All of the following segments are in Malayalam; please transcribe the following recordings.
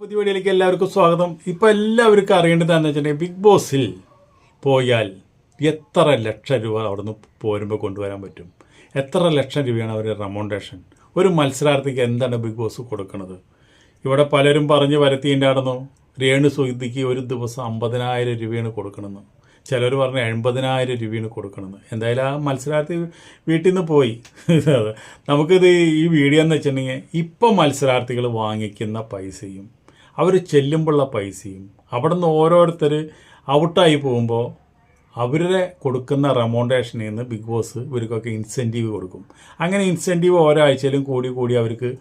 പുതിയ വീഡിയോയിലേക്ക് എല്ലാവർക്കും സ്വാഗതം. ഇപ്പോൾ എല്ലാവർക്കും അറിയേണ്ടതാന്ന് വെച്ചിട്ടുണ്ടെങ്കിൽ ബിഗ് ബോസിൽ പോയാൽ എത്ര ലക്ഷം രൂപ അവിടെ നിന്ന് പോരുമ്പോൾ കൊണ്ടുവരാൻ പറ്റും? എത്ര ലക്ഷം രൂപയാണ് അവരുടെ റമൗണ്ടേഷൻ ഒരു മത്സരാർത്ഥിക്ക് എന്താണ് ബിഗ് ബോസ് കൊടുക്കുന്നത് ഇവിടെ പലരും പറഞ്ഞ് വരത്തിന്റെ ആടുന്നു രേണു സുഹൃത്തിക്ക് ഒരു ദിവസം അമ്പതിനായിരം രൂപയാണ് കൊടുക്കണമെന്ന്. ചിലർ പറഞ്ഞ് എൺപതിനായിരം രൂപയാണ് കൊടുക്കണമെന്ന്. എന്തായാലും ആ മത്സരാർത്ഥി വീട്ടിൽ നിന്ന് പോയി. നമുക്കിത് ഈ വീഡിയോ എന്ന് വെച്ചിട്ടുണ്ടെങ്കിൽ ഇപ്പം മത്സരാർത്ഥികൾ വാങ്ങിക്കുന്ന പൈസയും അവർ ചെല്ലുമ്പോഴുള്ള പൈസയും അവിടെ നിന്ന് ഓരോരുത്തർ ഔട്ടായി പോകുമ്പോൾ അവരുടെ കൊടുക്കുന്ന റെമോണ്ടേഷനിൽ നിന്ന് ബിഗ് ബോസ് ഇവർക്കൊക്കെ ഇൻസെന്റീവ് കൊടുക്കും. അങ്ങനെ ഇൻസെന്റീവ് ഓരോ ആഴ്ചയിലും കൂടി കൂടി അവർക്ക്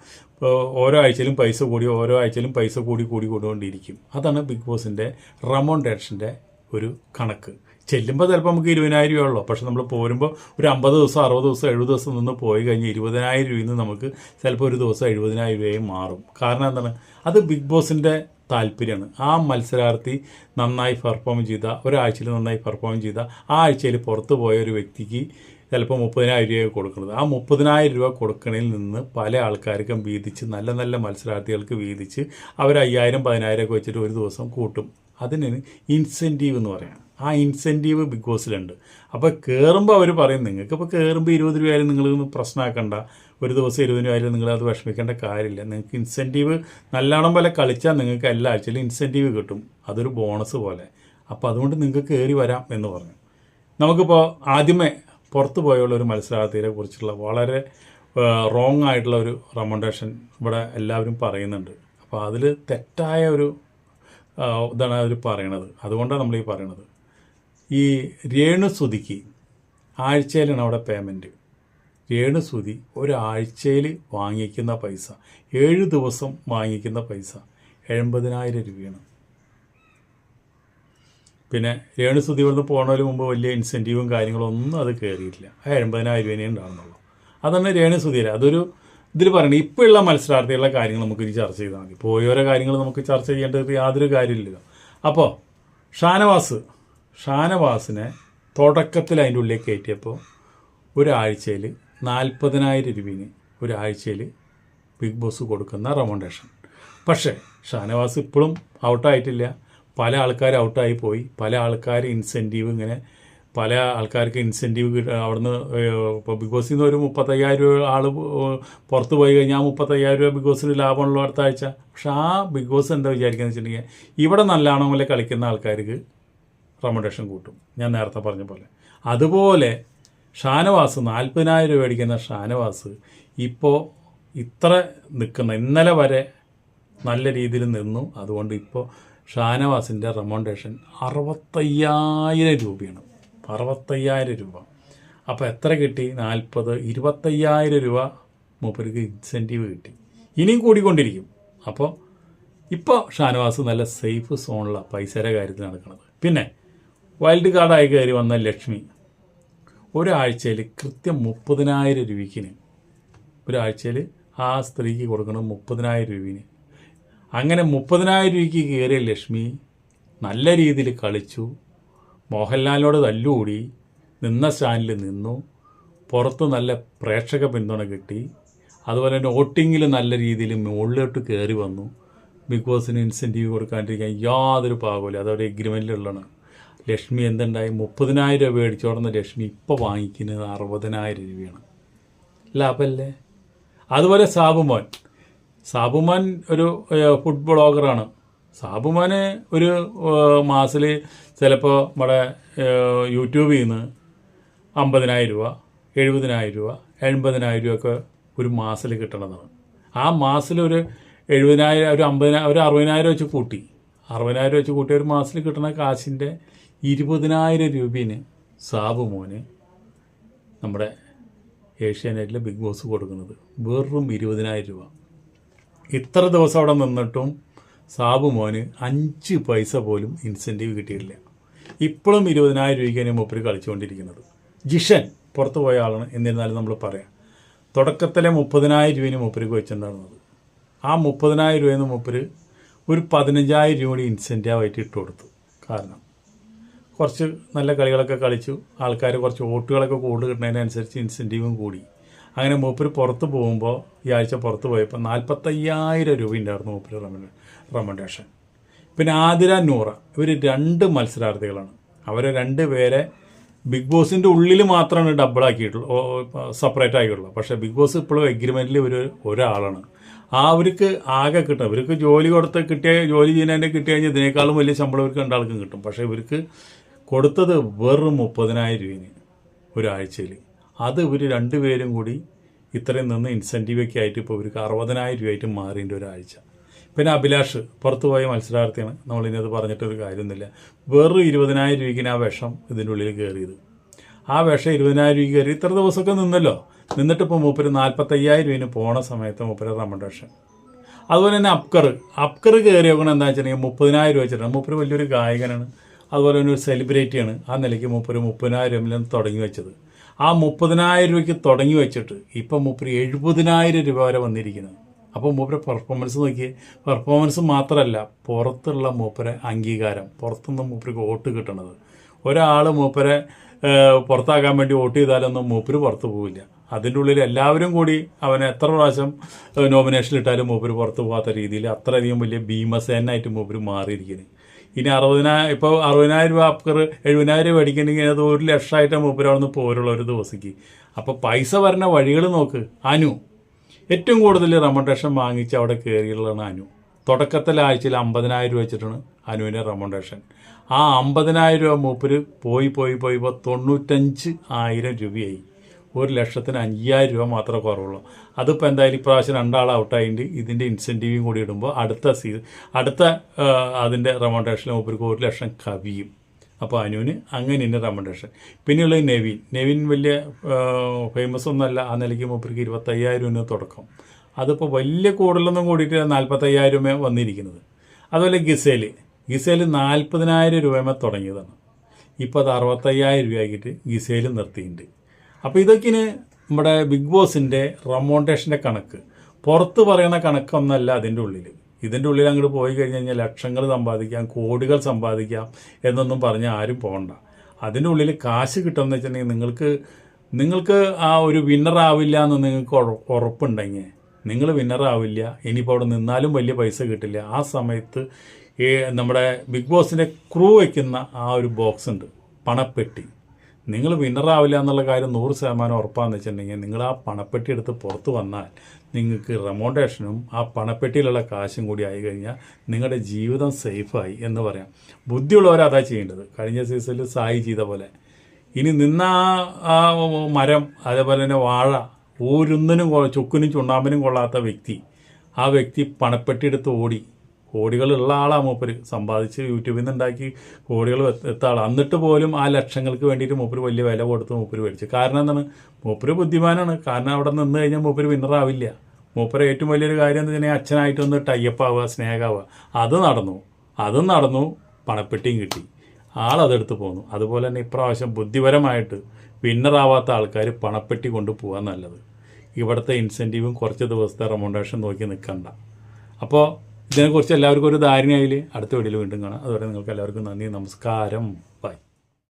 ഓരോ ആഴ്ചയിലും പൈസ കൂടി ഓരോ ആഴ്ചയിലും പൈസ കൂടി കൂടി കൂടിക്കൊണ്ടിരിക്കും അതാണ് ബിഗ് ബോസിന്റെ റെമോണ്ടേഷന്റെ ഒരു കണക്ക്. ചെല്ലുമ്പോൾ ചിലപ്പോൾ നമുക്ക് ഇരുപതിനായിരം രൂപ ഉള്ളൂ. പക്ഷെ നമ്മൾ പോരുമ്പോൾ ഒരു അമ്പത് ദിവസം അറുപത് ദിവസം എഴുപത് ദിവസം നിന്ന് പോയി കഴിഞ്ഞ് ഇരുപതിനായിരം രൂപയിൽ നിന്ന് നമുക്ക് ചിലപ്പോൾ ഒരു ദിവസം എഴുപതിനായിരം രൂപയായി മാറും. കാരണം എന്താണ്? അത് ബിഗ് ബോസിന്റെ താല്പര്യമാണ്. ആ മത്സരാർത്ഥി നന്നായി പെർഫോം ചെയ്ത ഒരാഴ്ചയിൽ നന്നായി പെർഫോം ചെയ്ത ആ ആഴ്ചയിൽ പുറത്തു പോയ ഒരു വ്യക്തിക്ക് ചിലപ്പോൾ മുപ്പതിനായിരം രൂപ കൊടുക്കുന്നത്. ആ മുപ്പതിനായിരം രൂപ കൊടുക്കണതിൽ നിന്ന് പല ആൾക്കാർക്കും വീതിച്ച് നല്ല നല്ല മത്സരാർത്ഥികൾക്ക് വീതിച്ച് അവർ അയ്യായിരം പതിനായിരം ഒക്കെ വെച്ചിട്ട് ഒരു ദിവസം കൂട്ടും. അതിന് ഇൻസെന്റീവ് എന്ന് പറയാം. ആ ഇൻസെന്റീവ് ബിഗ് ബോസിലുണ്ട് അപ്പോൾ കയറുമ്പോൾ അവർ പറയും നിങ്ങൾക്ക് ഇപ്പോൾ കയറുമ്പോൾ ഇരുപത് രൂപയായാലും നിങ്ങൾ പ്രശ്നമാക്കണ്ട ഒരു ദിവസം ഇരുപത് രൂപയായാലും നിങ്ങൾ അത് വിഷമിക്കേണ്ട കാര്യമില്ല. നിങ്ങൾക്ക് ഇൻസെന്റീവ് നല്ലോണം പോലെ കളിച്ചാൽ നിങ്ങൾക്ക് എല്ലാ ആഴ്ചയിലും ഇൻസെന്റീവ് കിട്ടും. അതൊരു ബോണസ് പോലെ. അപ്പോൾ അതുകൊണ്ട് നിങ്ങൾക്ക് കയറി വരാം എന്ന് പറഞ്ഞു. നമുക്കിപ്പോൾ ആദ്യമേ പുറത്തു പോയുള്ള ഒരു മത്സരാർത്ഥിയെ കുറിച്ചുള്ള വളരെ റോങ് ആയിട്ടുള്ള ഒരു റെമണ്ടേഷൻ ഇവിടെ എല്ലാവരും പറയുന്നുണ്ട്. അപ്പോൾ അതിൽ തെറ്റായ ഒരു ഇതാണ് അവർ പറയണത്. അതുകൊണ്ടാണ് നമ്മൾ ഈ പറയണത്. ഈ രേണുസുതിക്ക് ആഴ്ചയിലാണ് അവിടെ പേയ്മെന്റ് രേണുസുതി ഒരാഴ്ചയിൽ വാങ്ങിക്കുന്ന പൈസ ഏഴ് ദിവസം വാങ്ങിക്കുന്ന പൈസ എൺപതിനായിരം രൂപയാണ്. പിന്നെ രേണുസുതി ഇവിടുന്ന് പോണതിന് മുമ്പ് വലിയ ഇൻസെന്റീവും കാര്യങ്ങളൊന്നും അത് കയറിയിട്ടില്ല ആ എൺപതിനായിരം രൂപേനെ ഉണ്ടാകുന്നുള്ളൂ അതാണ് രേണുസുതിയുടെ അതൊരു ഇതിൽ പറയണത് ഇപ്പോൾ ഉള്ള മത്സരാർത്ഥികളുടെ കാര്യങ്ങൾ നമുക്ക് ഇനി ചർച്ച ചെയ്താൽ മതി. പോയോരോ കാര്യങ്ങൾ നമുക്ക് ചർച്ച ചെയ്യേണ്ടത് യാതൊരു കാര്യമില്ലല്ലോ അപ്പോൾ ഷാനവാസ് ഷാനവാസിനെ തുടക്കത്തിൽ അതിന്റെ ഉള്ളിൽ കയറ്റിയപ്പോൾ ഒരാഴ്ചയിൽ നാൽപ്പതിനായിരം രൂപയിന് ഒരാഴ്ചയിൽ ബിഗ് ബോസ് കൊടുക്കുന്ന റെമോണ്ടേഷൻ. പക്ഷേ ഷാനവാസ് ഇപ്പോഴും ഔട്ടായിട്ടില്ല. പല ആൾക്കാർ ഔട്ടായി പോയി. പല ആൾക്കാർ ഇൻസെന്റീവ് ഇങ്ങനെ പല ആൾക്കാർക്ക് ഇൻസെന്റീവ് അവിടുന്ന് ഇപ്പോൾ ബിഗ് ബോസിൽ നിന്ന് ഒരു മുപ്പത്തയ്യായിരം രൂപ ആൾ പുറത്ത് പോയി കഴിഞ്ഞാൽ മുപ്പത്തയ്യായിരം രൂപ ബിഗ് ബോസിന് ലാഭമുള്ള അടുത്ത ആഴ്ച പക്ഷെ ആ ബിഗ് ബോസ് എന്താ വിചാരിക്കുന്നത് വെച്ചിട്ടുണ്ടെങ്കിൽ ഇവിടെ നല്ലാണോ പോലെ കളിക്കുന്ന ആൾക്കാർക്ക് റെമഡേഷൻ കൂട്ടും. ഞാൻ നേരത്തെ പറഞ്ഞ പോലെ. അതുപോലെ ഷാനവാസ് നാൽപ്പതിനായിരം രൂപ അടിക്കുന്ന ഷാനവാസ് ഇപ്പോൾ ഇത്ര നിൽക്കുന്ന ഇന്നലെ വരെ നല്ല രീതിയിൽ നിന്നു. അതുകൊണ്ട് ഇപ്പോൾ ഷാനവാസിന്റെ റെമോണ്ടേഷൻ അറുപത്തയ്യായിരം രൂപയാണ്. അറുപത്തയ്യായിരം രൂപ. അപ്പോൾ എത്ര കിട്ടി? നാൽപ്പത് ഇരുപത്തയ്യായിരം രൂപ മൂപ്പർക്ക് ഇൻസെന്റീവ് കിട്ടി. ഇനിയും കൂടിക്കൊണ്ടിരിക്കും. അപ്പോൾ ഇപ്പോൾ ഷാനവാസ് നല്ല സേഫ് സോണിലാണ് പൈസയുടെ കാര്യത്തിൽ നടക്കുന്നത്. പിന്നെ വൈൽഡ് കാർഡായി കയറി വന്ന ലക്ഷ്മി ഒരാഴ്ചയിൽ കൃത്യം മുപ്പതിനായിരം രൂപയ്ക്കിന്. ഒരാഴ്ചയിൽ ആ സ്ത്രീക്ക് കൊടുക്കണം മുപ്പതിനായിരം രൂപയിന് അങ്ങനെ മുപ്പതിനായിരം രൂപയ്ക്ക് കയറിയ ലക്ഷ്മി നല്ല രീതിയിൽ കളിച്ചു. മോഹൻലാലിനോട് തല്ലുകൂടി. നിന്ന സ്റ്റാൻഡിൽ നിന്നു. പുറത്ത് നല്ല പ്രേക്ഷക പിന്തുണ കിട്ടി. അതുപോലെ തന്നെ വോട്ടിങ്ങിൽ നല്ല രീതിയിൽ മുകളിലോട്ട് കയറി വന്നു. ബിഗ് ബോസിന് ഇൻസെന്റീവ് കൊടുക്കാണ്ടിരിക്കാൻ യാതൊരു പാകമില്ല അതവിടെ എഗ്രിമെന്റിലുള്ളതാണ് ലക്ഷ്മി എന്തുണ്ടായി? മുപ്പതിനായിരം രൂപ മേടിച്ചോടുന്ന ലക്ഷ്മി ഇപ്പോൾ വാങ്ങിക്കുന്നത് അറുപതിനായിരം രൂപയാണ്. ലാഭമല്ലേ അതുപോലെ സാബുമോൻ. സാബുമോൻ ഒരു ഫുഡ് ബ്ലോഗറാണ്. സാബുമോന് ഒരു മാസത്തിൽ ചിലപ്പോൾ നമ്മുടെ യൂട്യൂബിൽ നിന്ന് അമ്പതിനായിരം രൂപ എഴുപതിനായിരം രൂപ എൺപതിനായിരം രൂപ ഒക്കെ ഒരു മാസത്തിൽ കിട്ടണതാണ്. ആ മാസത്തിൽ ഒരു എഴുപതിനായിരം ഒരു അമ്പതിനായിരം ഒരു അറുപതിനായിരം വെച്ച് കൂട്ടി. അറുപതിനായിരം വെച്ച് കൂട്ടി ഒരു മാസത്തിൽ കിട്ടുന്ന കാശിന്റെ ഇരുപതിനായിരം രൂപീന് സാബു മോന് നമ്മുടെ ഏഷ്യാനെറ്റിലെ ബിഗ് ബോസ് കൊടുക്കുന്നത്. വെറും ഇരുപതിനായിരം രൂപ. ഇത്ര ദിവസം അവിടെ നിന്നിട്ടും സാബു മോന് അഞ്ച് പൈസ പോലും ഇൻസെന്റീവ് കിട്ടിയിട്ടില്ല. ഇപ്പോഴും ഇരുപതിനായിരം രൂപയ്ക്കാണ് മൂപ്പര് കളിച്ചുകൊണ്ടിരിക്കുന്നത്. ജിഷൻ പുറത്തു പോയ ആളാണ്. എന്നിരുന്നാലും നമ്മൾ പറയാം. തുടക്കത്തിലെ മുപ്പതിനായിരം രൂപയിന് മൂപ്പർക്ക് വെച്ചിട്ടുണ്ടായിരുന്നത് ആ മുപ്പതിനായിരം രൂപയിൽ നിന്ന് മൂപ്പര് ഒരു പതിനഞ്ചായിരം രൂപ കൂടി ഇൻസെന്റീവായിട്ട് ഇട്ട് കൊടുത്തു കാരണം കുറച്ച് നല്ല കളികളൊക്കെ കളിച്ചു. ആൾക്കാർ കുറച്ച് വോട്ടുകളൊക്കെ കൂടുതൽ കിട്ടുന്നതിനനുസരിച്ച് ഇൻസെന്റീവും കൂടി. അങ്ങനെ മൂപ്പര് പുറത്ത് പോകുമ്പോൾ ഈ ആഴ്ച പുറത്ത് പോയപ്പോൾ നാൽപ്പത്തയ്യായിരം രൂപ ഉണ്ടായിരുന്നു മൂപ്പര് റെമൻഡേഷൻ പിന്നെ ആതിര നൂറ ഇവർ രണ്ട് മത്സരാർത്ഥികളാണ്. അവരെ രണ്ട് പേരെ ബിഗ് ബോസിന്റെ ഉള്ളിൽ മാത്രമാണ് ഡബിൾ ആക്കിയിട്ടുള്ളൂ സെപ്പറേറ്റ് ആക്കിയിട്ടുള്ളൂ പക്ഷേ ബിഗ് ബോസ് ഇപ്പോഴും എഗ്രിമെന്റിൽ ഒരു ഒരാളാണ്. ആ അവർക്ക് ആകെ കിട്ടും. ഇവർക്ക് ജോലി കൊടുത്ത് കിട്ടിയ ജോലി ചെയ്യുന്നതിന്റെ കിട്ടിയ കഴിഞ്ഞാൽ ഇതിനേക്കാളും വലിയ ശമ്പളം ഇവർക്ക് രണ്ടാൾക്കും കിട്ടും. പക്ഷേ ഇവർക്ക് കൊടുത്തത് വെറും മുപ്പതിനായിരം രൂപന് ഒരാഴ്ചയിൽ അത് ഇവർ രണ്ടുപേരും കൂടി ഇത്രയും നിന്ന് ഇൻസെന്റീവൊക്കെ ആയിട്ട് ഇപ്പോൾ ഇവർക്ക് അറുപതിനായിരം രൂപയായിട്ട് മാറിന്റെ ഒരാഴ്ച. പിന്നെ അഭിലാഷ് പുറത്തുപോയ മത്സരാർത്ഥിയാണ്. നമ്മളിനത് പറഞ്ഞിട്ടൊരു കാര്യമൊന്നുമില്ല. വെറും ഇരുപതിനായിരം രൂപയ്ക്കിന് ആ വിഷം ഇതിന്റെ ഉള്ളിൽ കയറിയത്. ആ വിഷം ഇരുപതിനായിരം രൂപ കയറി ഇത്ര ദിവസമൊക്കെ നിന്നല്ലോ. നിന്നിട്ട് ഇപ്പോൾ മൂപ്പര് നാൽപ്പത്തയ്യായിരം രൂപയിന് പോണ സമയത്ത് മൂപ്പര് റെമൻഡേഷൻ അതുപോലെ തന്നെ അപ്കർ അപ്കർ കയറിയ ഗുണം എന്താ വെച്ചിട്ടുണ്ടെങ്കിൽ മുപ്പതിനായിരം രൂപ വെച്ചിട്ടുണ്ട്. മൂപ്പര് വലിയൊരു ഗായകനാണ്. അതുപോലെ തന്നെ ഒരു സെലിബ്രിറ്റിയാണ് ആ നിലയ്ക്ക് മൂപ്പര് മുപ്പതിനായിരം രൂപയിലാണ് തുടങ്ങി വെച്ചത്. ആ മുപ്പതിനായിരം രൂപയ്ക്ക് തുടങ്ങി വെച്ചിട്ട് ഇപ്പം മൂപ്പര് എഴുപതിനായിരം രൂപ വരെ വന്നിരിക്കുന്നത് അപ്പോൾ മൂപ്പരെ പെർഫോമൻസ് നോക്കിയേ. പെർഫോമൻസ് മാത്രമല്ല പുറത്തുള്ള മൂപ്പരെ അംഗീകാരം പുറത്തുനിന്ന് മൂപ്പർക്ക് വോട്ട് കിട്ടണത്. ഒരാൾ മൂപ്പരെ പുറത്താക്കാൻ വേണ്ടി വോട്ട് ചെയ്താലൊന്നും മൂപ്പര് പുറത്ത് പോവില്ല. അതിന്റെ ഉള്ളിൽ എല്ലാവരും കൂടി അവനെ എത്ര പ്രാവശ്യം നോമിനേഷൻ ഇട്ടാലും മൂപ്പര് പുറത്ത് പോകാത്ത രീതിയിൽ അത്രയധികം വലിയ ഭീമസേനായിട്ട് മൂപ്പര് മാറിയിരിക്കുന്നത് ഇനി അറുപതിനായിരം ഇപ്പോൾ അറുപതിനായിരം രൂപ അപ്പർ എഴുപതിനായിരം രൂപ മേടിക്കണമെങ്കിൽ അത് ഒരു ലക്ഷമായിട്ട് മുപ്പത് രൂപ ഒന്ന് പോരുള്ള ഒരു ദിവസത്തേക്ക്. അപ്പോൾ പൈസ വരുന്ന വഴികൾ നോക്ക്. അനു. ഏറ്റവും കൂടുതൽ റെമണ്ടേഷൻ വാങ്ങിച്ച് അവിടെ കയറിയുള്ളതാണ് അനു. തുടക്കത്തിൽ ആഴ്ചയിൽ അമ്പതിനായിരം രൂപ വെച്ചിട്ടാണ് അനുവിന്റെ റെമണ്ടേഷൻ ആ അമ്പതിനായിരം രൂപ മൂപ്പര് പോയി പോയി പോയി ഇപ്പോൾ തൊണ്ണൂറ്റഞ്ച് ആയിരം രൂപയായി. ഒരു ലക്ഷത്തിന് അയ്യായിരം രൂപ മാത്രമേ കുറവുള്ളൂ. അതിപ്പോൾ എന്തായാലും ഇപ്രാവശ്യം രണ്ടാൾ ഔട്ടായിട്ട് ഇതിന്റെ ഇൻസെന്റീവും കൂടി ഇടുമ്പോൾ അടുത്ത സീസൺ അടുത്ത അതിന്റെ റെമണ്ടേഷൻ മൂപ്പർക്ക് ഒരു ലക്ഷം കവിയും. അപ്പോൾ അനുവിന് അങ്ങനെ തന്നെ റെമൻഡേഷൻ പിന്നെയുള്ളത് നെവിൻ. നെവിൻ വലിയ ഫേമസ് ഒന്നുമല്ല ആ നിലയ്ക്ക് മൂപ്പർക്ക് ഇരുപത്തയ്യായിരം രൂപ തുടക്കം. അതിപ്പോൾ വലിയ കൂടുതലൊന്നും കൂടിയിട്ട് നാൽപ്പത്തയ്യായിരം രൂപ വന്നിരിക്കുന്നത്. അതുപോലെ ഗിസേൽ ഗിസേൽ നാൽപ്പതിനായിരം രൂപമേ തുടങ്ങിയതാണ്. ഇപ്പോൾ അത് അറുപത്തയ്യായിരം രൂപയാക്കിയിട്ട് ഗിസേൽ നിർത്തിയിട്ടുണ്ട്. അപ്പോൾ ഇതൊക്കെയാണ് നമ്മുടെ ബിഗ് ബോസിന്റെ റെമോണ്ടേഷന്റെ കണക്ക്. പുറത്ത് പറയുന്ന കണക്കൊന്നല്ല അതിന്റെ ഉള്ളിൽ ഇതിന്റെ ഉള്ളിൽ അങ്ങോട്ട് പോയി കഴിഞ്ഞ് കഴിഞ്ഞാൽ ലക്ഷങ്ങൾ സമ്പാദിക്കാം കോടികൾ സമ്പാദിക്കാം എന്നൊന്നും പറഞ്ഞ് ആരും പോകണ്ട. അതിന്റെ ഉള്ളിൽ കാശ് കിട്ടുമെന്ന് വെച്ചിട്ടുണ്ടെങ്കിൽ നിങ്ങൾക്ക് നിങ്ങൾക്ക് ആ ഒരു വിന്നർ ആവില്ല എന്ന് നിങ്ങൾക്ക് ഉറ- ഉറപ്പുണ്ടെങ്കിൽ നിങ്ങൾ വിന്നർ ആവില്ല. ഇനിയിപ്പോൾ അവിടെ നിന്നാലും വലിയ പൈസ കിട്ടില്ല. ആ സമയത്ത് നമ്മുടെ ബിഗ് ബോസിന്റെ ക്രൂ വയ്ക്കുന്ന ആ ഒരു ബോക്സ് ഉണ്ട്. പണപ്പെട്ടി. നിങ്ങൾ വിന്നറാവില്ല എന്നുള്ള കാര്യം നൂറ് ശതമാനം ഉറപ്പാന്ന് വെച്ചിട്ടുണ്ടെങ്കിൽ നിങ്ങൾ ആ പണപ്പെട്ടി എടുത്ത് പുറത്ത് വന്നാൽ നിങ്ങൾക്ക് റെമോണ്ടേഷനും ആ പണപ്പെട്ടിയിലുള്ള കാശും കൂടി ആയി കഴിഞ്ഞാൽ നിങ്ങളുടെ ജീവിതം സേഫായി എന്ന് പറയാം. ബുദ്ധിയുള്ളവർ അതാ ചെയ്യേണ്ടത്. കഴിഞ്ഞ സീസണിൽ സായി ചെയ്ത പോലെ. ഇനി നിന്ന ആ മരം അതേപോലെ തന്നെ വാഴ ഓരോന്നിനും ചുക്കിനും ചുണ്ണാമ്പിനും കൊള്ളാത്ത വ്യക്തി ആ വ്യക്തി പണപ്പെട്ടി എടുത്ത് ഓടി കോടികളുള്ള ആളാണ് മൂപ്പര്. സമ്പാദിച്ച് യൂട്യൂബിൽ നിന്ന് ഉണ്ടാക്കി കോടികൾ എത്ത ആളാണ് എന്നിട്ട് പോലും ആ ലക്ഷങ്ങൾക്ക് വേണ്ടിയിട്ട് മൂപ്പര് വലിയ വില കൊടുത്ത് മൂപ്പര് മേടിച്ചു. കാരണം എന്താണ്? മൂപ്പര് ബുദ്ധിമാനാണ്. കാരണം അവിടെ നിന്ന് കഴിഞ്ഞാൽ മൂപ്പര് വിന്നറാവില്ല മൂപ്പര് ഏറ്റവും വലിയൊരു കാര്യം എന്താ വെച്ചാൽ ടൈപ്പ് ആവുക സ്നേഹമാവുക. അത് നടന്നു. അതും നടന്നു. പണപ്പെട്ടിയും കിട്ടി. ആളതെടുത്ത് പോന്നു. അതുപോലെ തന്നെ ഇപ്രാവശ്യം ബുദ്ധിപരമായിട്ട് വിന്നറാവാത്ത ആൾക്കാർ പണപ്പെട്ടി കൊണ്ട് പോകാൻ നല്ലത്. ഇവിടുത്തെ ഇൻസെന്റീവും കുറച്ച് ദിവസത്തെ റെമോണ്ടേഷൻ നോക്കി നിൽക്കണ്ട അപ്പോൾ ഇതിനെക്കുറിച്ച് എല്ലാവർക്കും ഒരു ധാരണയായില്ലേ? അടുത്ത വീഡിയോയിൽ വീണ്ടും കാണാം. അതുവരെ നിങ്ങൾക്ക് എല്ലാവർക്കും നന്ദി നമസ്കാരം.